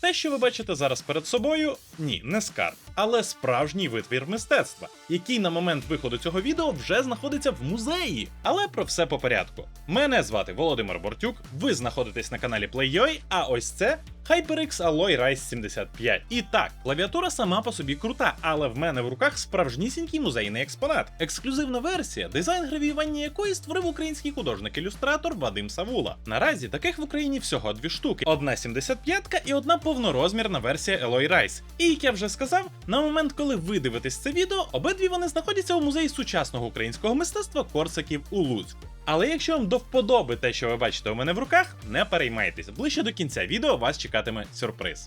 Те, що ви бачите зараз перед собою, ні, не скарб, але справжній витвір мистецтва, який на момент виходу цього відео вже знаходиться в музеї. Але про все по порядку. Мене звати Володимир Бортюк. Ви знаходитесь на каналі PlayUI, а ось це HyperX Alloy Rise 75. І так, клавіатура сама по собі крута, але в мене в руках справжнісінький музейний експонат. Ексклюзивна версія, дизайн гравіювання якої створив український художник-ілюстратор Вадим Савула. Наразі таких в Україні всього дві штуки: одна 75-ка і одна повнорозмірна версія Alloy Rise. І як я вже сказав, на момент, коли ви дивитесь це відео, обидві вони знаходяться у музеї сучасного українського мистецтва Корсаків у Луцьку. Але якщо вам до вподоби те, що ви бачите у мене в руках, не переймайтесь. Ближче до кінця відео вас чекатиме сюрприз.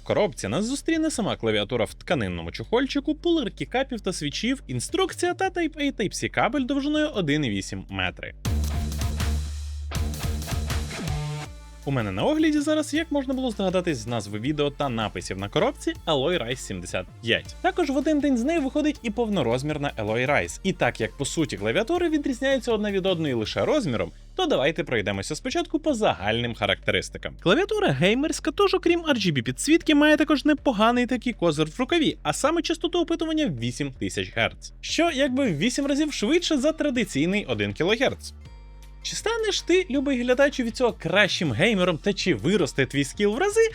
В коробці нас зустріне сама клавіатура в тканинному чохольчику, пулерки капів та свічів, інструкція та Type-A Type-C кабель довжиною 1,8 метри. У мене на огляді зараз, як можна було здогадатись з назви відео та написів на коробці, Alloy Rise 75. Також в один день з нею виходить і повнорозмірна Alloy Rise. І так як по суті клавіатури відрізняються одна від одної лише розміром, то давайте пройдемося спочатку по загальним характеристикам. Клавіатура геймерська, тож окрім RGB підсвітки, має також непоганий такий козир в рукаві, а саме частоту опитування 8000 Гц, що якби в 8 разів швидше за традиційний 1 кГц. Чи станеш ти, любий глядачу, від цього кращим геймером та чи виросте твій скіл в рази?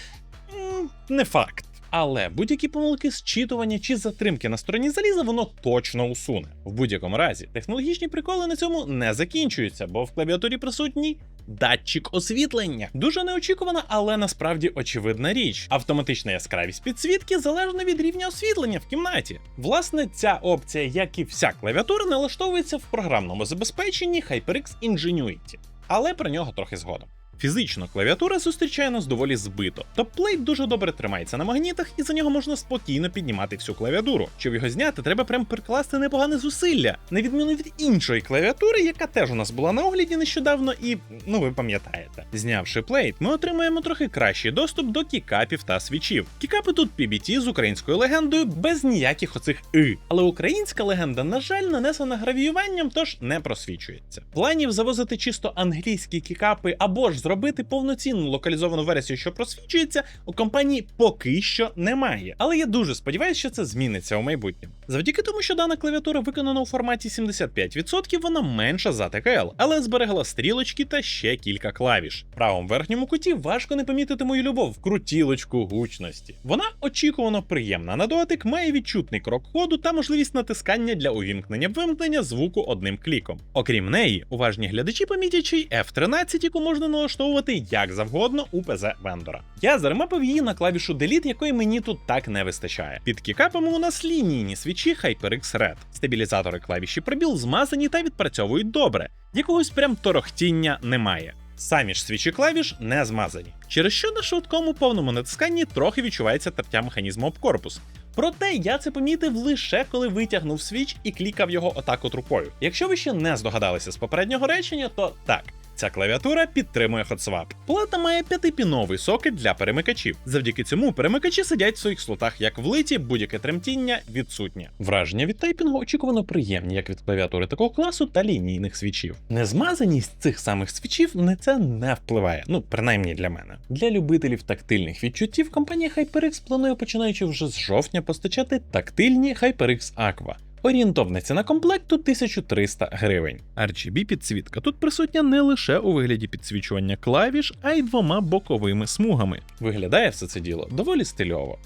Не факт. Але будь-які помилки зчитування чи затримки на стороні заліза воно точно усуне. В будь-якому разі, технологічні приколи на цьому не закінчуються, бо в клавіатурі присутній датчик освітлення. Дуже неочікувана, але насправді очевидна річ. Автоматична яскравість підсвітки залежна від рівня освітлення в кімнаті. Власне, ця опція, як і вся клавіатура, налаштовується в програмному забезпеченні HyperX Ingenuity. Але про нього трохи згодом. Фізично клавіатура зустрічає нас доволі збито. Топплейт дуже добре тримається на магнітах, і за нього можна спокійно піднімати всю клавіатуру. Щоб його зняти, треба прям прикласти непогане зусилля, на відміну від іншої клавіатури, яка теж у нас була на огляді нещодавно, і ну ви пам'ятаєте. Знявши плейт, ми отримаємо трохи кращий доступ до кікапів та свічів. Кікапи тут PBT з українською легендою без ніяких оцих и. Але українська легенда, на жаль, нанесена гравіюванням, тож не просвічується. Планів завозити чисто англійські кікапи або ж зробити повноцінну локалізовану версію, що просвічується, у компанії поки що немає. Але я дуже сподіваюся, що це зміниться у майбутньому. Завдяки тому, що дана клавіатура виконана у форматі 75%, вона менша за ТКЛ, але зберегла стрілочки та ще кілька клавіш. В правому верхньому куті важко не помітити мою любов крутілочку гучності. Вона очікувано приємна на дотик, має відчутний крок ходу та можливість натискання для увімкнення вимкнення звуку одним кліком. Окрім неї, уважні глядачі помітять, й F13, яку можна налаштовувати як завгодно у ПЗ вендора. Я заремапив її на клавішу Delete, якої мені тут так не вистачає. Під кікапами у нас лінійні свічі HyperX Red. Стабілізатори клавіші пробіл змазані та відпрацьовують добре. Якогось прям торохтіння немає. Самі ж свічі клавіш не змазані, через що на швидкому повному натисканні трохи відчувається тертя механізму об корпус. Проте я це помітив лише коли витягнув свіч і клікав його отак от рукою. Якщо ви ще не здогадалися з попереднього речення, то так. Ця клавіатура підтримує HotSwap. Плата має п'ятипіновий сокет для перемикачів. Завдяки цьому перемикачі сидять в своїх слотах як влиті, будь-яке тремтіння відсутнє. Враження від тайпінгу очікувано приємні, як від клавіатури такого класу та лінійних свічів. Незмазаність цих самих свічів на це не впливає, ну принаймні для мене. Для любителів тактильних відчуттів компанія HyperX планує починаючи вже з жовтня постачати тактильні HyperX Aqua. Орієнтовна ціна комплекту 1300 гривень. RGB підсвітка тут присутня не лише у вигляді підсвічування клавіш, а й двома боковими смугами. Виглядає все це діло доволі стильово.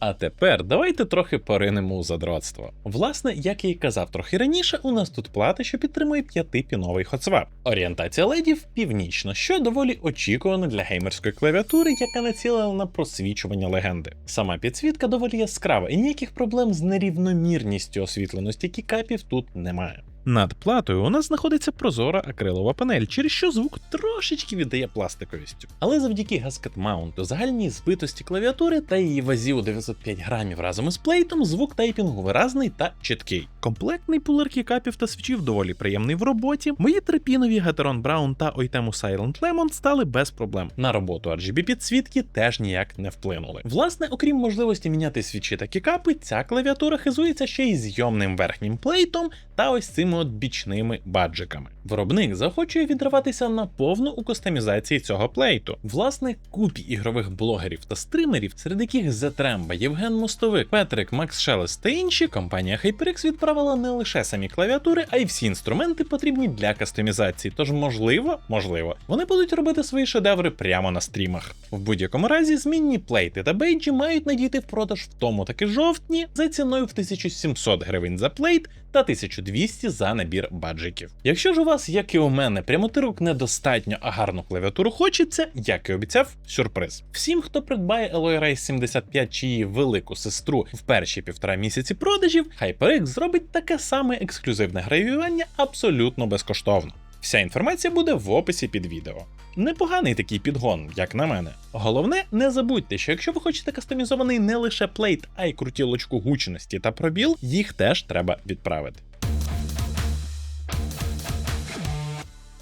А тепер давайте трохи поринемо у задротство. Власне, як я й казав трохи раніше, у нас тут плата, що підтримує п'ятипіновий хотсвап. Орієнтація ледів північно, що доволі очікувано для геймерської клавіатури, яка націлена на просвічування легенди. Сама підсвітка доволі яскрава, і ніяких проблем з нерівномірністю освітленості кікапів тут немає. Над платою у нас знаходиться прозора акрилова панель, через що звук трошечки віддає пластиковістю. Але завдяки гаскет маунту, загальній збитості клавіатури та її вазі у 905 грамів разом із плейтом, звук тайпінгу виразний та чіткий. Комплектний пулер кікапів та свічів доволі приємний в роботі. Мої трипінові Gateron Brown та Oitemu Silent Lemon стали без проблем. На роботу RGB підсвітки теж ніяк не вплинули. Власне, окрім можливості міняти свічі та кікапи, ця клавіатура хизується ще й зйомним верхнім плейтом та ось цими от бічними баджиками. Виробник захочує відриватися наповну у кастомізації цього плейту. Власне, купі ігрових блогерів та стримерів, серед яких Зетремба, Євген Мостовик, Петрик, Макс Шелест та інші, компанія HyperX відправила не лише самі клавіатури, а й всі інструменти потрібні для кастомізації. Тож, можливо, можливо, вони будуть робити свої шедеври прямо на стрімах. В будь-якому разі, змінні плейти та бейджі мають надійти в продаж в тому таки жовтні за ціною в 1700 гривень за плейт та 1200 за набір баджиків. Якщо ж у вас, як і у мене, прямотирок недостатньо, а гарну клавіатуру хочеться, як і обіцяв, сюрприз. Всім, хто придбає Rise 75 чи її велику сестру в перші півтора місяці продажів, HyperX зробить таке саме ексклюзивне гравіювання абсолютно безкоштовно. Вся інформація буде в описі під відео. Непоганий такий підгон, як на мене. Головне, не забудьте, що якщо ви хочете кастомізований не лише плейт, а й крутілочку гучності та пробіл, їх теж треба відправити.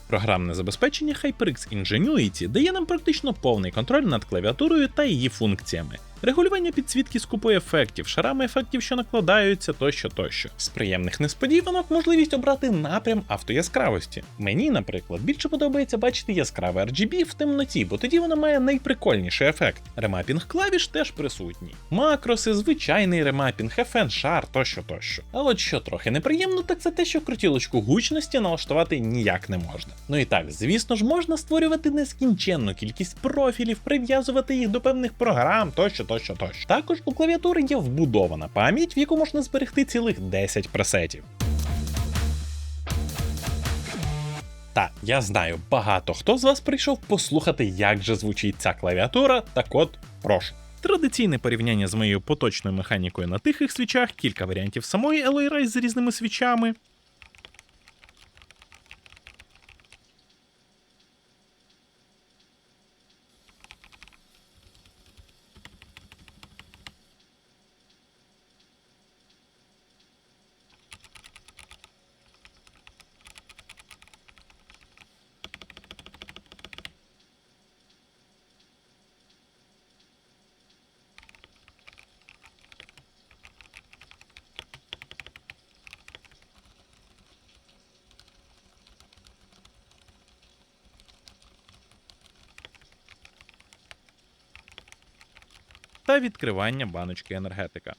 Програмне забезпечення HyperX Ingenuity дає нам практично повний контроль над клавіатурою та її функціями. Регулювання підсвітки з купою ефектів, шарами ефектів, що накладаються, тощо тощо. З приємних несподіванок можливість обрати напрям автояскравості. Мені, наприклад, більше подобається бачити яскраве RGB в темноті, бо тоді воно має найприкольніший ефект. Ремапінг клавіш теж присутній. Макроси, звичайний ремапінг, FN шар тощо тощо. А от що трохи неприємно, так це те, що крутілочку гучності налаштувати ніяк не можна. Ну і так, звісно ж, можна створювати нескінченну кількість профілів, прив'язувати їх до певних програм тощо тощо тощо. Також у клавіатури є вбудована пам'ять, в яку можна зберегти цілих 10 пресетів. Та я знаю, багато хто з вас прийшов послухати, як же звучить ця клавіатура. Так от, прошу. Традиційне порівняння з моєю поточною механікою на тихих свічах, кілька варіантів самої Alloy Rise з різними свічами. Та відкривання баночки енергетика.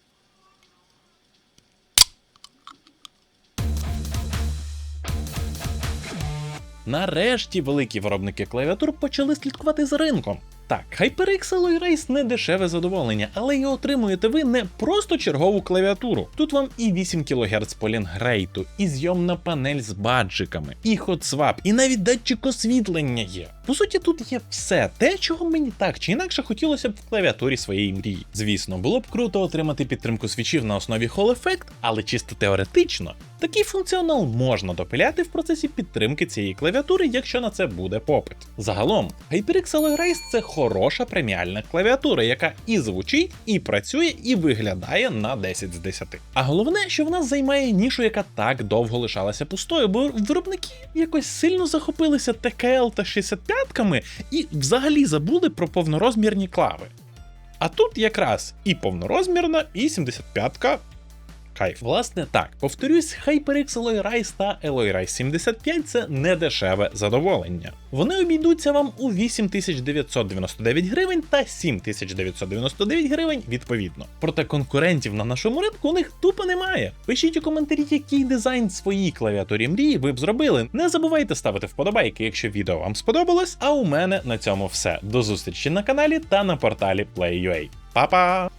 Нарешті великі виробники клавіатур почали слідкувати за ринком. Так, HyperX Alloy Race не дешеве задоволення, але і отримуєте ви не просто чергову клавіатуру. Тут вам і 8 кГц полінгрейту, і зйомна панель з баджиками, і хотсвап, і навіть датчик освітлення є. По суті, тут є все те, чого мені так чи інакше хотілося б в клавіатурі своєї мрії. Звісно, було б круто отримати підтримку свічів на основі Hall Effect, але чисто теоретично. Такий функціонал можна допиляти в процесі підтримки цієї клавіатури, якщо на це буде попит. Загалом, HyperX Race – це хороша преміальна клавіатура, яка і звучить, і працює, і виглядає на 10 з 10. А головне, що вона займає нішу, яка так довго лишалася пустою, бо виробники якось сильно захопилися ТКЛ та 65-ками і взагалі забули про повнорозмірні клави. А тут якраз і повнорозмірна, і 75-ка кайф. Власне, так, повторюсь, HyperX Alloy Rise та Alloy Rise 75 це не дешеве задоволення. Вони обійдуться вам у 8999 гривень та 7999 гривень відповідно. Проте конкурентів на нашому ринку у них тупо немає. Пишіть у коментарі, який дизайн своїй клавіатурі мрії ви б зробили. Не забувайте ставити вподобайки, якщо відео вам сподобалось. А у мене на цьому все. До зустрічі на каналі та на порталі Play.ua. Па-па!